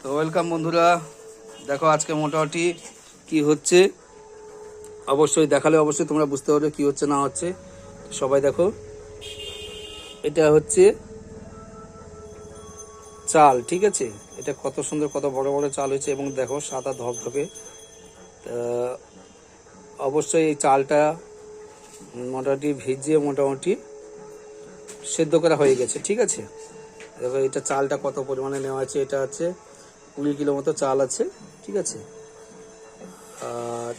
তো ওয়েলকাম বন্ধুরা। দেখো আজকে মোটামুটি কি হচ্ছে? অবশ্যই দেখালে অবশ্যই তোমরা বুঝতে পারবে কি হচ্ছে না হচ্ছে। সবাই দেখো। এটা হচ্ছে চাল, ঠিক আছে? এটা কত সুন্দর, কত বড় বড় চাল হয়েছে এবং দেখো সাদা ধপধপে অবশ্যই এই চালটা মোটামুটি ভিজিয়ে মোটামুটি সেদ্ধ করা হয়ে গেছে, ঠিক আছে? দেখো এটা চালটা কত পরিমাণে নেওয়া আছে এটা আছে কুড়ি কিলো মতো চাল আছে, ঠিক আছে? আর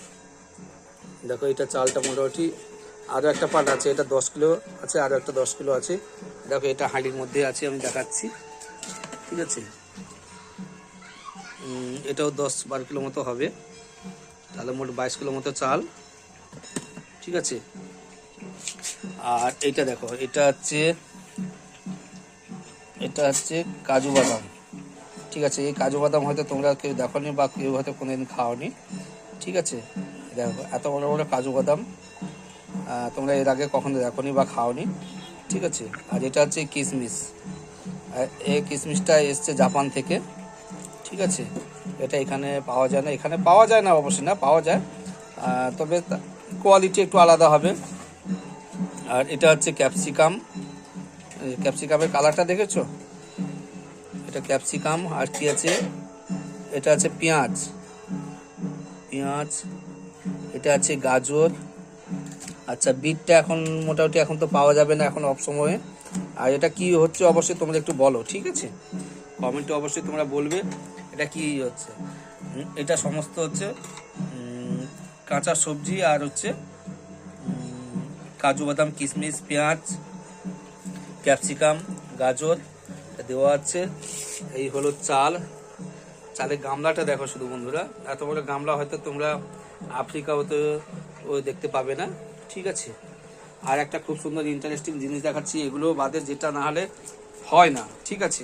দেখো, এটা চালটা মোটামুটি আরও একটা পাট আছে, এটা দশ কিলো আছে আরও একটা দশ কিলো আছে। দেখো, এটা হাঁড়ির মধ্যে আছে, আমি দেখাচ্ছি, ঠিক আছে? এটাও দশ বারো কিলো মতো হবে। তাহলে মোট বাইশ কিলো মতো চাল, ঠিক আছে? আর এটা দেখো, এটা হচ্ছে এটা হচ্ছে কাজু বাদাম। ঠিক আছে, এই কাজু বাদাম হয়তো তোমরা কেউ দেখোনি বা কেউ হয়তো কোনো কোনোদিন খাওনি। ঠিক আছে, দেখো, এত বড় বড় কাজু বাদাম তোমরা এর আগে কখনো দেখোনি বা খাওনি। ঠিক আছে, আর এটা হচ্ছে কিশমিশ এই কিশমিশটা এসছে জাপান থেকে। ঠিক আছে, এটা এখানে পাওয়া যায় না, এখানে পাওয়া যায় না অবশ্যই না, পাওয়া যায়। তবে কোয়ালিটি একটু আলাদা হবে। আর এটা হচ্ছে ক্যাপসিকাম। ক্যাপসিকামের কালারটা দেখেছ? এটা ক্যাপসিকাম, আর কি আছে? এটা আছে পেঁয়াজ। পেঁয়াজ, এটা আছে গাজর। আচ্ছা বিটটা এখন মোটামুটি এখন তো পাওয়া যাবে না এখন অফ সময়ে। আর এটা কি হচ্ছে অবশ্যই তোমরা একটু বলো, ঠিক আছে? কমেন্টে অবশ্যই তোমরা বলবে, এটা কি হচ্ছে? এটা সমস্ত হচ্ছে কাঁচা সবজি আর হচ্ছে কাজু বাদাম কিশমিশ পেঁয়াজ, ক্যাপসিকাম, গাজর দেওয়া আছে। এই হলো চাল। চালের গামলাটা দেখো শুধু বন্ধুরা। এত বড় গামলা হয়তো তোমরা আফ্রিকা হতে ও দেখতে পাবে না। ঠিক আছে। আর একটা খুব সুন্দর ইন্টারেস্টিং জিনিস দেখাচ্ছি। এগুলো বাদে যেটা না হলে হয় না। ঠিক আছে।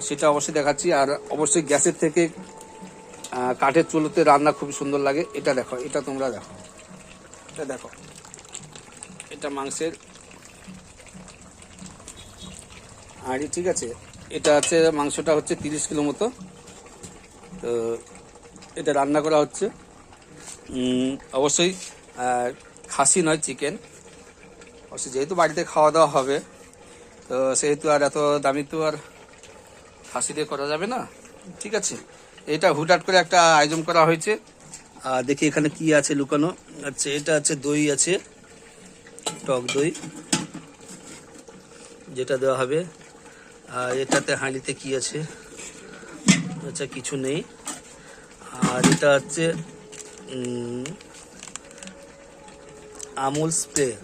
সেটা অবশ্যই দেখাচ্ছি। আর অবশ্যই গ্যাসের থেকে কাঠের চুলোতে রান্না খুব সুন্দর লাগে। এটা দেখো। এটা তোমরা দেখো। এটা দেখো। এটা মাংসের আর ঠিক আছে? এটা আছে, মাংসটা হচ্ছে তিরিশ কিলো মতো। তো এটা রান্না করা হচ্ছে। অবশ্যই খাসি নয়, চিকেন। অবশ্যই যেহেতু বাড়িতে খাওয়া দাওয়া হবে, তো সেহেতু আর এত দামি তো আর খাসি দিয়ে করা যাবে না, ঠিক আছে? এটা হুটহাট করে একটা আয়োজন করা হয়েছে। আর দেখি এখানে কি আছে লুকানো। আচ্ছা এটা আছে দই আছে, টক দই। যেটা দেওয়া হবে আর এটাতে হাঁড়িতে কি আছে? আচ্ছা কিছু নেই। আর এটা হচ্ছে আমুল স্প্রে।